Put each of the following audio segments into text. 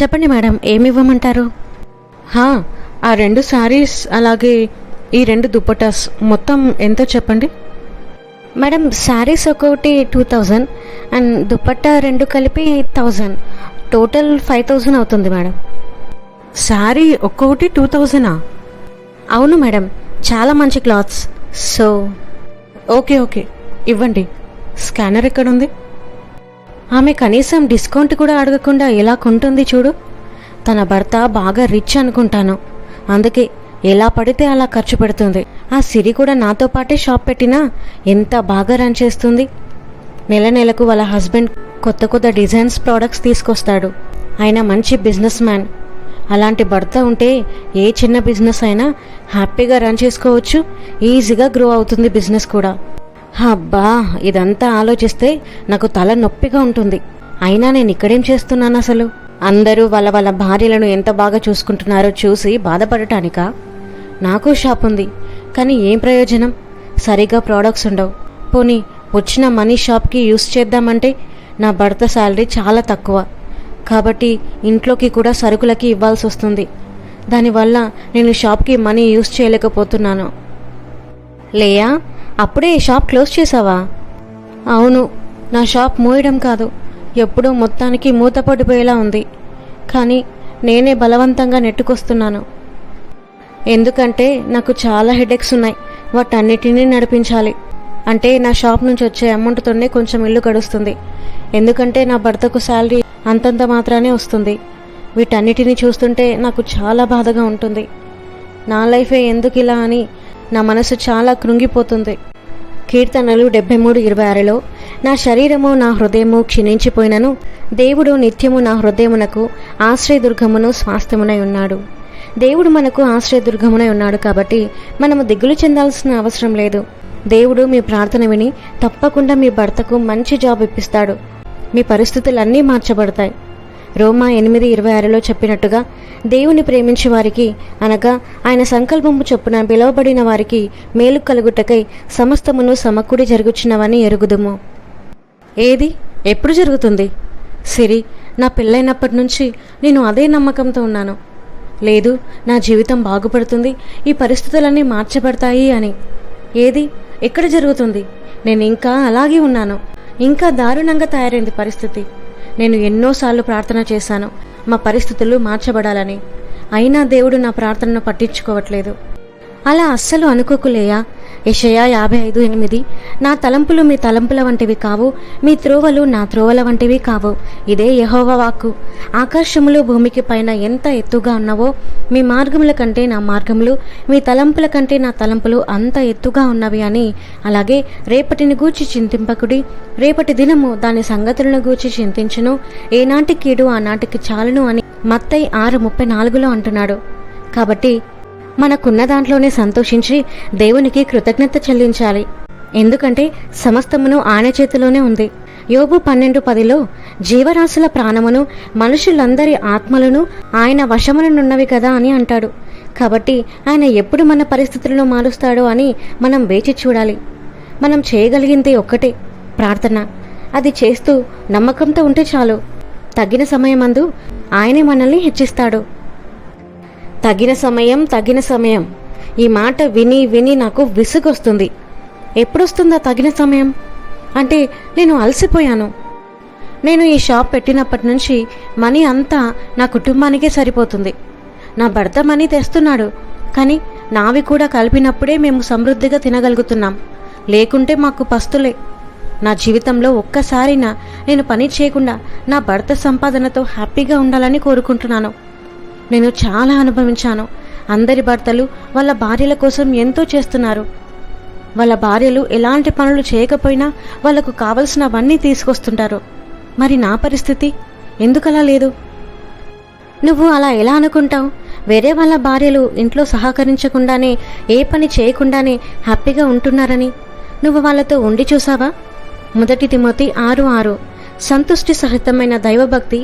చెప్పండి మేడం ఏమి ఇవ్వమంటారు? హా, ఆ రెండు శారీస్ అలాగే ఈ రెండు దుప్పటాస్ మొత్తం ఎంతో చెప్పండి? మేడం శారీస్ ఒక్కొక్కటి టూ థౌజండ్ అండ్ దుపట్టా రెండు కలిపి థౌజండ్. టోటల్ ఫైవ్ థౌజండ్ అవుతుంది మేడం. శారీ ఒక్కొక్కటి టూ థౌజండా? అవును మేడం చాలా మంచి క్లాత్స్. So okay okay. ఇవ్వండి. స్కానర్ ఎక్కడుంది? ఆమె కనీసం డిస్కౌంట్ కూడా అడగకుండా ఎలా కొంటుంది చూడు. తన భర్త బాగా రిచ్ అనుకుంటాను. అందుకే ఎలా పడితే అలా ఖర్చు పెడుతుంది. ఆ సిరి కూడా నాతో పాటే షాప్ పెట్టినా ఎంత బాగా రన్ చేస్తుంది. నెల నెలకు వాళ్ళ హస్బెండ్ కొత్త కొత్త డిజైన్స్ ప్రోడక్ట్స్ తీసుకొస్తాడు. ఆయన మంచి బిజినెస్ మ్యాన్. అలాంటి భర్త ఉంటే ఏ చిన్న బిజినెస్ అయినా హ్యాపీగా రన్ చేసుకోవచ్చు. ఈజీగా గ్రో అవుతుంది బిజినెస్ కూడా. అబ్బా ఇదంతా ఆలోచిస్తే నాకు తల నొప్పిగా ఉంటుంది. అయినా నేను ఇక్కడేం చేస్తున్నాను అసలు? అందరూ వాళ్ళ వాళ్ళ భార్యలను ఎంత బాగా చూసుకుంటున్నారో చూసి బాధపడటానికా? నాకు షాప్ ఉంది కానీ ఏం ప్రయోజనం? సరిగా ప్రోడక్ట్స్ ఉండవు. పోనీ వచ్చిన మనీ షాప్కి యూస్ చేద్దామంటే నా భర్త శాలరీ చాలా తక్కువ. కాబట్టి ఇంట్లోకి కూడా సరుకులకి ఇవ్వాల్సి వస్తుంది. దానివల్ల నేను షాప్కి మనీ యూస్ చేయలేకపోతున్నాను. లేయా? అప్పుడే షాప్ క్లోజ్ చేసావా అవును నా షాప్ మూయడం కాదు. ఎప్పుడూ మొత్తానికి మూతపడిపోయేలా ఉంది. కానీ నేనే బలవంతంగా నెట్టుకొస్తున్నాను. ఎందుకంటే నాకు చాలా హెడేక్స్ ఉన్నాయి. వాటన్నిటినీ నడిపించాలి. అంటే నా షాప్ నుంచి వచ్చే అమౌంట్తోనే కొంచెం ఇల్లు గడుస్తుంది. ఎందుకంటే నా భర్తకు శాలరీ అంతంత మాత్రానే వస్తుంది. వీటన్నిటిని చూస్తుంటే నాకు చాలా బాధగా ఉంటుంది. నా లైఫే ఎందుకు ఇలా అని నా మనసు చాలా కృంగిపోతుంది. కీర్తనలు డెబ్బై మూడు ఇరవై ఆరులో నా శరీరము నా హృదయము క్షీణించిపోయినను దేవుడు నిత్యము నా హృదయమునకు ఆశ్రయదుర్గమును స్వాస్థ్యమునై ఉన్నాడు. దేవుడు మనకు ఆశ్రయదుర్గమునై ఉన్నాడు కాబట్టి మనము దిగులు చెందాల్సిన అవసరం లేదు. దేవుడు మీ ప్రార్థన విని తప్పకుండా మీ భర్తకు మంచి జాబ్ ఇప్పిస్తాడు. మీ పరిస్థితులన్నీ మార్చబడతాయి. రోమా ఎనిమిది ఇరవై ఆరులో చెప్పినట్టుగా దేవుని ప్రేమించే వారికి అనగా ఆయన సంకల్పము చొప్పున పిలువబడిన వారికి మేలు కలుగుటకై సమస్తమును సమకూడి జరుగుచున్నవని ఎరుగుదుము. ఏది? ఎప్పుడు జరుగుతుంది? సిరి నా పెళ్ళైనప్పటి నుంచి నేను అదే నమ్మకంతో ఉన్నాను. లేదు నా జీవితం బాగుపడుతుంది ఈ పరిస్థితులన్నీ మార్చబడతాయి అని. ఏది? ఎక్కడ జరుగుతుంది? నేను ఇంకా అలాగే ఉన్నాను. ఇంకా దారుణంగా తయారైంది పరిస్థితి. నేను ఎన్నోసార్లు ప్రార్థన చేశాను. మా పరిస్థితులు మార్చబడాలని. అయినా దేవుడు నా ప్రార్థనను పట్టించుకోవట్లేదు. అలా అస్సలు అనుకోకులేయా? యషయా యాభై ఐదు ఎనిమిది. నా తలంపులు మీ తలంపుల వంటివి కావు మీ త్రోవలు నా త్రోవల వంటివి కావు. ఇదే యహోవ వాక్కు. ఆకాశములు భూమికి పైన ఎంత ఎత్తుగా ఉన్నవో మీ మార్గముల కంటే నా మార్గములు మీ తలంపుల కంటే నా తలంపులు అంత ఎత్తుగా ఉన్నవి అని. అలాగే రేపటిని గూర్చి చింతింపకుడి రేపటి దినము దాని సంగతులను గూర్చి చింతించును. ఏనాటి కీడు ఆనాటికి చాలును అని మత్తై ఆరు ముప్పై నాలుగులో అంటున్నాడు. కాబట్టి మనకున్న దాంట్లోనే సంతోషించి దేవునికి కృతజ్ఞత చెల్లించాలి. ఎందుకంటే సమస్తమును ఆయన చేతిలోనే ఉంది. యోబు పన్నెండు పదిలో జీవరాశుల ప్రాణమును మనుషులందరి ఆత్మలను ఆయన వశమునున్నవి కదా అని అంటాడు. కాబట్టి ఆయన ఎప్పుడు మన పరిస్థితులను మారుస్తాడో అని మనం వేచి చూడాలి. మనం చేయగలిగింది ఒక్కటే ప్రార్థన. అది చేస్తూ నమ్మకంతో ఉంటే చాలు. తగిన సమయమందు ఆయనే మనల్ని హెచ్చిస్తాడు. తగిన సమయం తగిన సమయం. ఈ మాట విని విని నాకు విసుగొస్తుంది. ఎప్పుడొస్తుందా తగిన సమయం? అంటే నేను అలసిపోయాను. నేను ఈ షాప్ పెట్టినప్పటి నుంచి మనీ అంతా నా కుటుంబానికే సరిపోతుంది. నా భర్త మనీ తెస్తున్నాడు కానీ నావి కూడా కలిపినప్పుడే మేము సమృద్ధిగా తినగలుగుతున్నాం. లేకుంటే మాకు పస్తులే. నా జీవితంలో ఒక్కసారైనా నేను పని చేయకుండా నా భర్త సంపాదనతో హ్యాపీగా ఉండాలని కోరుకుంటున్నాను. నేను చాలా అనుభవించాను. అందరి భర్తలు వాళ్ళ భార్యల కోసం ఎంతో చేస్తున్నారు. వాళ్ళ భార్యలు ఎలాంటి పనులు చేయకపోయినా వాళ్ళకు కావలసినవన్నీ తీసుకొస్తుంటారు. మరి నా పరిస్థితి? ఎందుకలా లేదు? నువ్వు అలా ఎలా అనుకుంటావు? వేరే వాళ్ళ భార్యలు ఇంట్లో సహకరించకుండానే ఏ పని చేయకుండానే హ్యాపీగా ఉంటున్నారని నువ్వు వాళ్ళతో ఉండి చూసావా? మొదటి తిమోతి ఆరు ఆరు. సంతుష్టి సహితమైన దైవభక్తి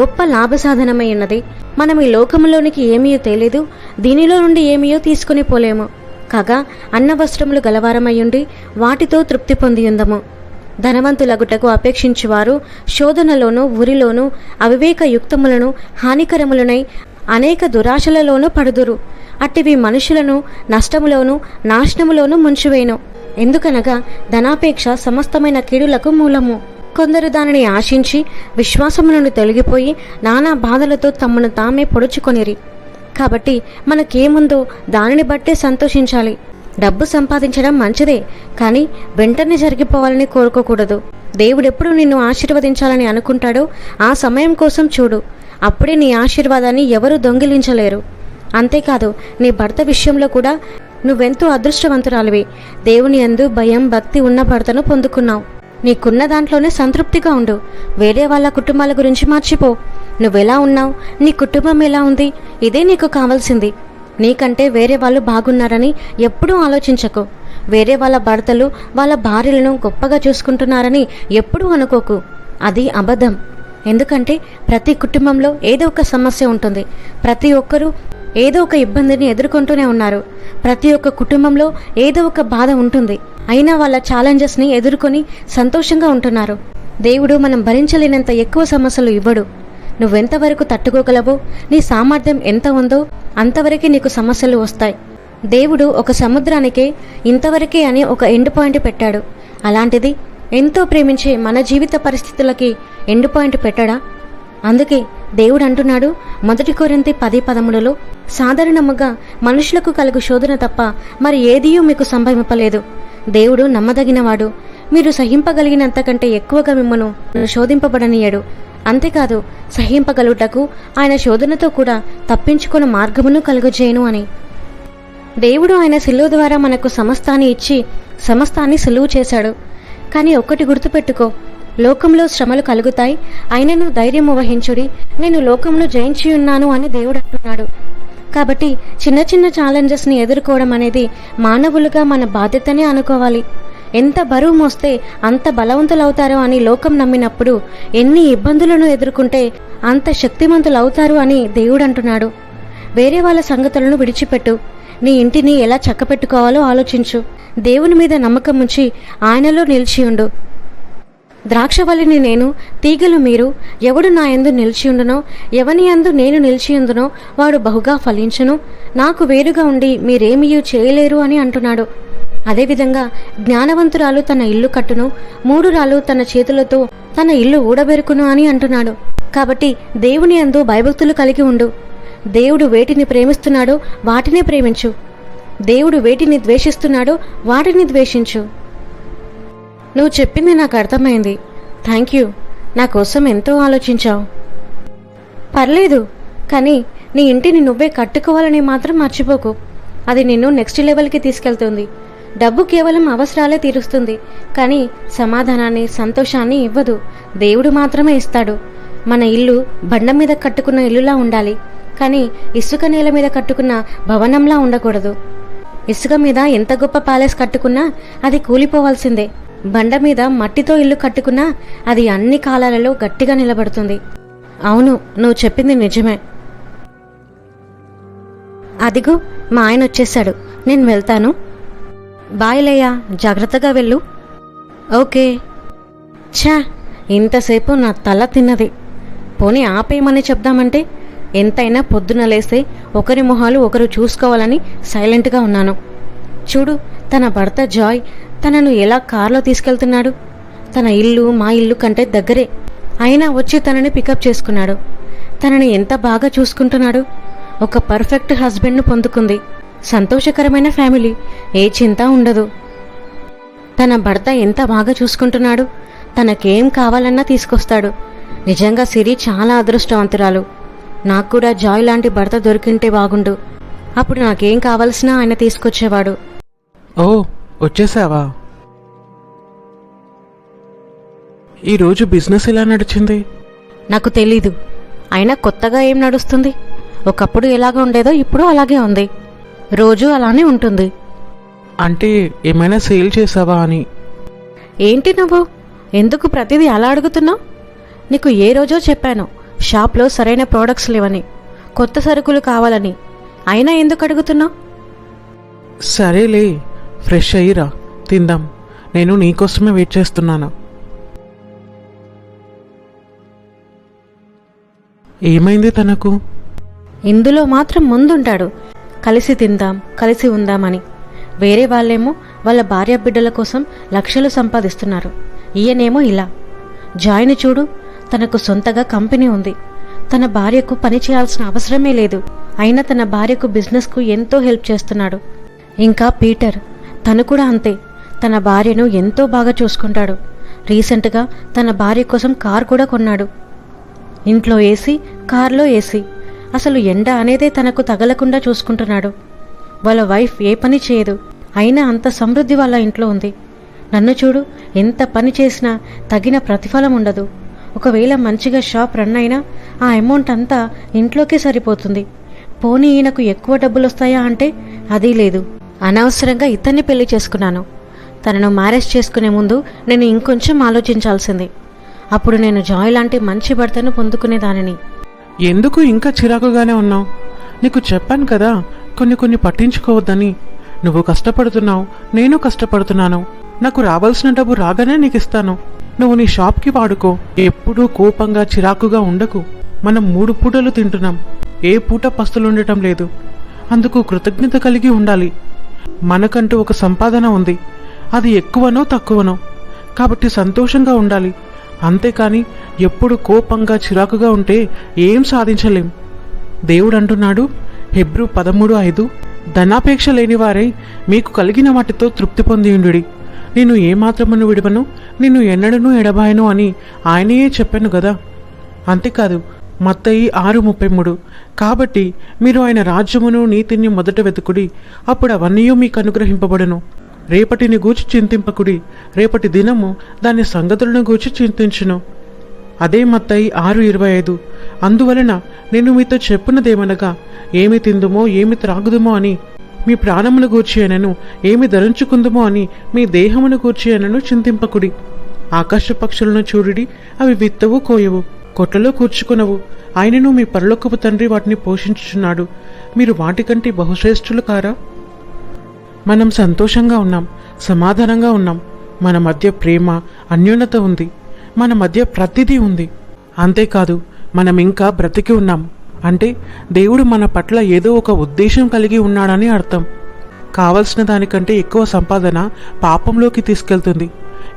గొప్ప లాభసాధనమై ఉన్నది. మనం ఈ లోకములోనికి ఏమీయో తెలియదు దీనిలో నుండి ఏమీయో తీసుకుని పోలేము. కాగా అన్న వస్త్రములు గలవారమయ్యుండి వాటితో తృప్తి పొంది ఉందము ధనవంతులగుటకు అపేక్షించువారు శోధనలోను ఉరిలోనూ అవివేక యుక్తములను హానికరములనై అనేక దురాశలలోనూ పడుదురు. అట్టివి మనుషులను నష్టములోను నాశనములోను ముంచివేయను. ఎందుకనగా ధనాపేక్ష సమస్తమైన కీడులకు మూలము. కొందరు దానిని ఆశించి విశ్వాసము నుండి తొలగిపోయి నానా బాధలతో తమను తామే పొడుచుకొనిరి. కాబట్టి మనకేముందో దానిని బట్టే సంతోషించాలి. డబ్బు సంపాదించడం మంచిదే కానీ వెంటనే జరిగిపోవాలని కోరుకోకూడదు. దేవుడెప్పుడు నిన్ను ఆశీర్వదించాలని అనుకుంటాడో ఆ సమయం కోసం చూడు. అప్పుడే నీ ఆశీర్వాదాన్ని ఎవరూ దొంగిలించలేరు. అంతేకాదు నీ భర్త విషయంలో కూడా నువ్వెంతో అదృష్టవంతురాలివి. దేవుని అందు భయం భక్తి ఉన్న భర్తను పొందుకున్నావు. నీకున్న దాంట్లోనే సంతృప్తిగా ఉండు. వేరే వాళ్ళ కుటుంబాల గురించి మర్చిపో. నువ్వెలా ఉన్నావు? నీ కుటుంబం ఎలా ఉంది? ఇదే నీకు కావాల్సింది. నీకంటే వేరే వాళ్ళు బాగున్నారని ఎప్పుడూ ఆలోచించకు. వేరే వాళ్ళ భర్తలు వాళ్ళ భార్యలను గొప్పగా చూసుకుంటున్నారని ఎప్పుడూ అనుకోకు. అది అబద్ధం. ఎందుకంటే ప్రతి కుటుంబంలో ఏదో ఒక సమస్య ఉంటుంది. ప్రతి ఒక్కరూ ఏదో ఒక ఇబ్బందిని ఎదుర్కొంటూనే ఉన్నారు. ప్రతి ఒక్క కుటుంబంలో ఏదో ఒక బాధ ఉంటుంది. అయినా వాళ్ళ ఛాలెంజెస్ని ఎదుర్కొని సంతోషంగా ఉంటున్నారు. దేవుడు మనం భరించలేనంత ఎక్కువ సమస్యలు ఇవ్వడు. నువ్వెంతవరకు తట్టుకోగలవో నీ సామర్థ్యం ఎంత ఉందో అంతవరకే నీకు సమస్యలు వస్తాయి. దేవుడు ఒక సముద్రానికే ఇంతవరకే అని ఒక ఎండ్ పాయింట్ పెట్టాడు. అలాంటిది ఎంతో ప్రేమించే మన జీవిత పరిస్థితులకి ఎండ్ పాయింట్ పెట్టడా? అందుకే దేవుడు అంటున్నాడు మొదటి కొరింతి పది పదములలో సాధారణముగా మనుషులకు కలుగు శోధన తప్ప మరి ఏదియూ మీకు సంభవింపలేదు. దేవుడు నమ్మదగినవాడు. మీరు సహింపగలిగినంతకంటే ఎక్కువగా మిమ్మను శోధింపబడనీయడు. అంతేకాదు సహింపగలుగుటకు ఆయన శోధనతో కూడా తప్పించుకున్న మార్గమును కలుగజేయను అని. దేవుడు ఆయన సిలువ ద్వారా మనకు సమస్తాన్ని ఇచ్చి సమస్తాన్ని సులువు చేశాడు. కానీ ఒక్కటి గుర్తుపెట్టుకో లోకంలో శ్రమలు కలుగుతాయి. అయినను ధైర్యం వహించుడి. నేను లోకంలో జయించి ఉన్నాను అని దేవుడు అంటున్నాడు. కాబట్టి చిన్న చిన్న ఛాలెంజెస్ని ఎదుర్కోవడం అనేది మానవులుగా మన బాధ్యతనే అనుకోవాలి. ఎంత బరువు మోస్తే అంత బలవంతులవుతారో అని లోకం నమ్మినప్పుడు ఎన్ని ఇబ్బందులను ఎదుర్కొంటే అంత శక్తిమంతులు అవుతారు అని దేవుడు అంటున్నాడు. వేరే వాళ్ళ సంగతులను విడిచిపెట్టు. నీ ఇంటిని ఎలా చక్కపెట్టుకోవాలో ఆలోచించు. దేవుని మీద నమ్మకం ఉంచి ఆయనలో నిలిచి ఉండు. ద్రాక్షవల్లిని నేను తీగలు మీరు ఎవడు నా యందు నిలిచియుండునో ఎవని యందు నేను నిలిచియుందునో వాడు బహుగా ఫలించును. నాకు వేరుగా ఉండి మీరేమీ చేయలేరు అని అంటున్నాడు. అదేవిధంగా జ్ఞానవంతురాలు తన ఇల్లు కట్టును మూడురాలు తన చేతులతో తన ఇల్లు ఊడబెరుకును అని అంటున్నాడు. కాబట్టి దేవుని యందు భయభక్తులు కలిగి ఉండు. దేవుడు వేటిని ప్రేమిస్తున్నాడో వాటినే ప్రేమించు. దేవుడు వేటిని ద్వేషిస్తున్నాడో వాటిని ద్వేషించు. నువ్వు చెప్పింది నాకు అర్థమైంది. థ్యాంక్ యూ నా కోసం ఎంతో ఆలోచించావు. పర్లేదు కానీ నీ ఇంటిని నువ్వే కట్టుకోవాలని మాత్రం మర్చిపోకు. అది నిన్ను నెక్స్ట్ లెవెల్కి తీసుకెళ్తుంది. డబ్బు కేవలం అవసరాలే తీరుస్తుంది కానీ సమాధానాన్ని సంతోషాన్ని ఇవ్వదు. దేవుడు మాత్రమే ఇస్తాడు. మన ఇల్లు బండ మీద కట్టుకున్న ఇల్లులా ఉండాలి కానీ ఇసుక నేల మీద కట్టుకున్న భవనంలా ఉండకూడదు. ఇసుక మీద ఎంత గొప్ప ప్యాలెస్ కట్టుకున్నా అది కూలిపోవాల్సిందే. బండ మీద మట్టితో ఇల్లు కట్టుకున్నా అది అన్ని కాలాలలో గట్టిగా నిలబడుతుంది. అవును నువ్వు చెప్పింది నిజమే. అదిగో మా ఆయన వచ్చేసాడు నేను వెళ్తాను. బాయ్ లేయా జాగ్రత్తగా వెళ్ళు. ఓకే. ఛా ఇంతసేపు నా తల తిన్నది. పోనీ ఆపేయమని చెప్దామంటే ఎంతైనా పొద్దున లేస్తే ఒకరి మొహాలు ఒకరు చూసుకోవాలని సైలెంట్గా ఉన్నాను. చూడు తన భర్త జాయ్ తనను ఎలా కారులో తీసుకెళ్తున్నాడు. తన ఇల్లు మా ఇల్లు కంటే దగ్గరే. అయినా వచ్చి తనని పికప్ చేసుకున్నాడు. తనని ఎంత బాగా చూసుకుంటున్నాడు. ఒక పర్ఫెక్ట్ హస్బెండ్ను పొందుకుంది. సంతోషకరమైన ఫ్యామిలీ ఏ చింత ఉండదు. తన భర్త ఎంత బాగా చూసుకుంటున్నాడు. తనకేం కావాలన్నా తీసుకొస్తాడు. నిజంగా సిరి చాలా అదృష్టవంతురాలు. నాకు కూడా జాయ్ లాంటి భర్త దొరికింటే బాగుండు. అప్పుడు నాకేం కావలసినా ఆయన తీసుకొచ్చేవాడు. ఓ వచ్చేసావా? ఈరోజు బిజినెస్ ఎలా నడిచింది? నాకు తెలీదు. అయినా కొత్తగా ఏం నడుస్తుంది? ఒకప్పుడు ఎలాగ ఉండేదో ఇప్పుడు అలాగే ఉంది. రోజు అలానే ఉంటుంది. అంటే ఏమైనా సేల్ చేసావా అని? ఏంటి నువ్వు? ఎందుకు ప్రతిదీ అలా అడుగుతున్నావు? నీకు ఏ రోజో చెప్పాను షాప్లో సరైన ప్రోడక్ట్స్ లేవని కొత్త సరుకులు కావాలని. అయినా ఎందుకు అడుగుతున్నావు? సరేలే ఫ్రెష్ అయ్యిరా తిందాం. నేను నీకోసమే వెయిట్ చేస్తున్నాను. ఏమైంది తనకు? ఇందులో మాత్రం ముందుంటాడు. కలిసి తిందాం కలిసి ఉందామని. వేరే వాళ్ళేమో వాళ్ళ భార్య బిడ్డల కోసం లక్షలు సంపాదిస్తున్నారు. ఈయనేమో ఇలా. జాయిన్ చూడు తనకు సొంతగా కంపెనీ ఉంది. తన భార్యకు పని చేయాల్సిన అవసరమే లేదు. అయినా తన భార్యకు బిజినెస్కు ఎంతో హెల్ప్ చేస్తున్నాడు. ఇంకా పీటర్ తను కూడా అంతే. తన భార్యను ఎంతో బాగా చూసుకుంటాడు. రీసెంట్గా తన భార్య కోసం కార్ కూడా కొన్నాడు. ఇంట్లో ఏసీ కార్లో ఏసీ. అసలు ఎండ అనేదే తనకు తగలకుండా చూసుకుంటున్నాడు. వాళ్ళ వైఫ్ ఏ పని చేయదు. అయినా అంత సమృద్ధి వాళ్ళ ఇంట్లో ఉంది. నన్ను చూడు ఎంత పని చేసినా తగిన ప్రతిఫలం ఉండదు. ఒకవేళ మంచిగా షాప్ రన్ అయినా ఆ అమౌంట్ అంతా ఇంట్లోకే సరిపోతుంది. పోనీ ఈయనకు ఎక్కువ డబ్బులు వస్తాయా అంటే అది లేదు. అనవసరంగా ఇతన్ని పెళ్ళి చేసుకున్నాను. తనను మ్యారేజ్ చేసుకునే ముందు నేను ఇంకొంచెం ఆలోచించాల్సింది. అప్పుడు నేను జాయ్ లాంటి మంచి భర్తను పొందుకునేదానిని. ఎందుకు ఇంకా చిరాకుగానే ఉన్నావు? నీకు చెప్పాను కదా కొన్ని కొన్ని పట్టించుకోవద్దని. నువ్వు కష్టపడుతున్నావు నేను కష్టపడుతున్నాను. నాకు రావాల్సిన డబ్బు రాగానే నీకు ఇస్తాను. నువ్వు నీ షాప్కి వాడుకో. ఎప్పుడూ కోపంగా చిరాకుగా ఉండకు. మనం మూడు పూటలు తింటున్నాం. ఏ పూట పస్తులు ఉండటం లేదు. అందుకు కృతజ్ఞత కలిగి ఉండాలి. మనకంటూ ఒక సంపాదన ఉంది. అది ఎక్కువనో తక్కువనో. కాబట్టి సంతోషంగా ఉండాలి. అంతేకాని ఎప్పుడు కోపంగా చిరాకుగా ఉంటే ఏం సాధించలేం. దేవుడు అంటున్నాడు హెబ్రూ పదమూడు ఐదు. ధనాపేక్ష లేనివారై మీకు కలిగిన వాటితో తృప్తి పొందియుండుడి నేను ఏమాత్రమును విడవను నిన్ను ఎన్నడను ఎడబాయను అని ఆయనయే చెప్పాను కదా అంతేకాదు మత్తయి ఆరు ముప్పై మూడు. కాబట్టి మీరు ఆయన రాజ్యమును నీతిని మొదట వెతుకుడి. అప్పుడు అవన్నీ మీకు అనుగ్రహింపబడును. రేపటిని గూర్చి చింతింపకుడి. రేపటి దినము దాని సంగతులను గూర్చి చింతించును. అదే మత్తయి ఆరు ఇరవై ఐదు. అందువలన నేను మీతో చెప్పున్నదేమనగా ఏమి తిందుమో ఏమి త్రాగుదుమో అని మీ ప్రాణమును గూర్చి అనను ఏమి ధరించుకుందుమో అని మీ దేహమును గూర్చి అనను చింతింపకుడి. ఆకాశ పక్షులను చూడుడి అవి విత్తవు కోయవు. కొట్లలో కూర్చుకునవు. ఆయనను మీ పరలోకపు తండ్రి వాటిని పోషించుచున్నాడు. మీరు వాటికంటే బహుశ్రేష్ఠులు కారా? మనం సంతోషంగా ఉన్నాం సమాధానంగా ఉన్నాం. మన మధ్య ప్రేమ అన్యోన్యత ఉంది. మన మధ్య ప్రతిదీ ఉంది. అంతేకాదు మనం ఇంకా బ్రతికి ఉన్నాం. అంటే దేవుడు మన పట్ల ఏదో ఒక ఉద్దేశం కలిగి ఉన్నాడని అర్థం. కావలసిన దానికంటే ఎక్కువ సంపాదన పాపంలోకి తీసుకెళ్తుంది.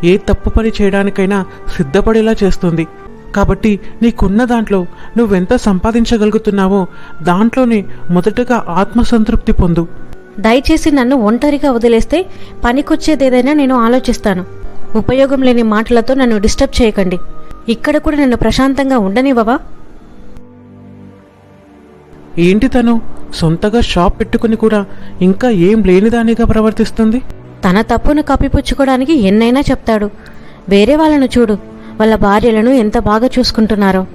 ఏ తప్పు పని చేయడానికైనా సిద్ధపడేలా చేస్తుంది. కాబట్టి నీకున్న దాంట్లో నువ్వెంత సంపాదించగలుగుతున్నావో దాంట్లోనే మొదటగా ఆత్మసంతృప్తి పొందు. దయచేసి నన్ను ఒంటరిగా వదిలేస్తే పనికొచ్చేదేదైనా నేను ఆలోచిస్తాను. ఉపయోగం లేని మాటలతో నన్ను డిస్టర్బ్ చేయకండి. ఇక్కడ కూడా నన్ను ప్రశాంతంగా ఉండనివ్వవా? ఏంటి తను? సొంతగా షాప్ పెట్టుకుని కూడా ఇంకా ఏం లేనిదానిగా ప్రవర్తిస్తుంది? తన తప్పును కప్పిపుచ్చుకోవడానికి ఎన్నైనా చెప్తాడు. వేరే వాళ్ళను చూడు. వాళ్ళ భార్యలను ఎంత బాగా చూసుకుంటున్నారో.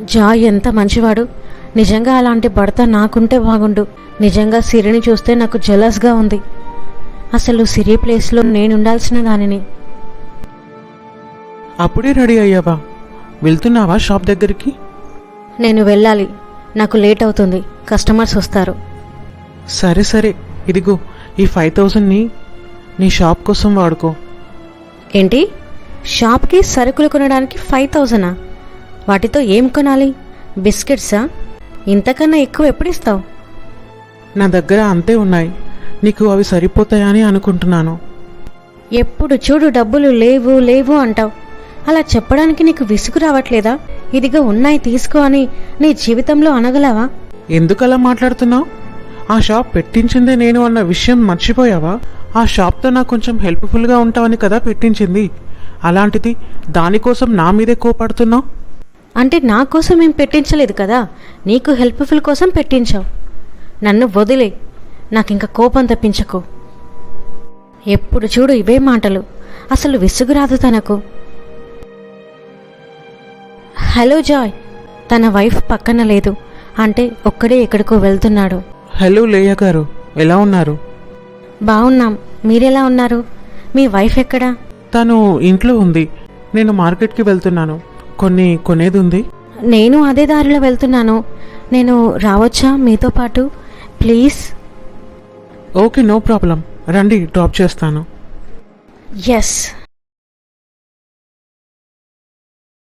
జాయ్ ఎంత మంచివాడు. నిజంగా అలాంటి భర్త నాకుంటే బాగుండు. నిజంగా సిరిని చూస్తే నాకు జలస్గా ఉంది. అసలు సిరి ప్లేస్లో నేనుండాల్సిన దానిని. అప్పుడే రెడీ అయ్యావా? వెళ్తున్నావా షాప్ దగ్గరికి? నేను వెళ్ళాలి. నాకు లేట్ అవుతుంది. కస్టమర్స్ వస్తారు. సరే సరే. ఇదిగో ఈ ఫైవ్ థౌజండ్ని నీ షాప్ కోసం వాడుకో. ఏంటి? షాప్కి సరుకులు కొనడానికి ఫైవ్ థౌజండా? వాటితో ఏం కొనాలి? బిస్కెట్సా? ఇంతకన్నా ఎక్కువ ఎప్పుడు ఇస్తావు నా దగ్గర అంతే ఉన్నాయి. నీకు అవి సరిపోతాయా అని అనుకుంటున్నాను. ఎప్పుడు చూడు డబ్బులు లేవు లేవు అంటావు. అలా చెప్పడానికి నీకు విసుగు రావట్లేదా? ఇదిగో ఉన్నాయి తీసుకో అని నీ జీవితంలో అనగలవా? ఎందుకలా మాట్లాడుతున్నావు? ఆ షాప్ పెట్టించిందే నేను అన్న విషయం మర్చిపోయావా? ఆ షాప్తో నాకు కొంచెం హెల్ప్ఫుల్గా ఉంటావని కదా పెట్టించింది. అలాంటిది దానికోసం నా మీదే కోపడుతున్నావు? అంటే నా కోసం ఏం పెట్టించలేదు కదా? నీకు హెల్ప్ఫుల్ కోసం పెట్టించావు. నన్ను వదిలే. నాకు ఇంకా కోపం తప్పించకు. ఎప్పుడు చూడు ఇవే మాటలు. అసలు విసుగు రాదు తనకు. Hello Joy. తన వైఫ్ పక్కన లేదు. అంటే ఒక్కడే ఎక్కడికో వెళ్తున్నాడు. హలో లేయ గారు. ఎలా ఉన్నారు? బాగున్నాం. మీరెలా ఉన్నారు? మీ వైఫ్ ఎక్కడా? తను ఇంట్లో ఉంది. నేను మార్కెట్కి వెళ్తున్నాను. కొన్ని కొనేది ఉంది. నేను అదే దారిలో వెళ్తున్నాను. నేను రావచ్చా మీతో పాటు? ప్లీజ్. Okay no problem. రండి డ్రాప్ చేస్తాను. ఎస్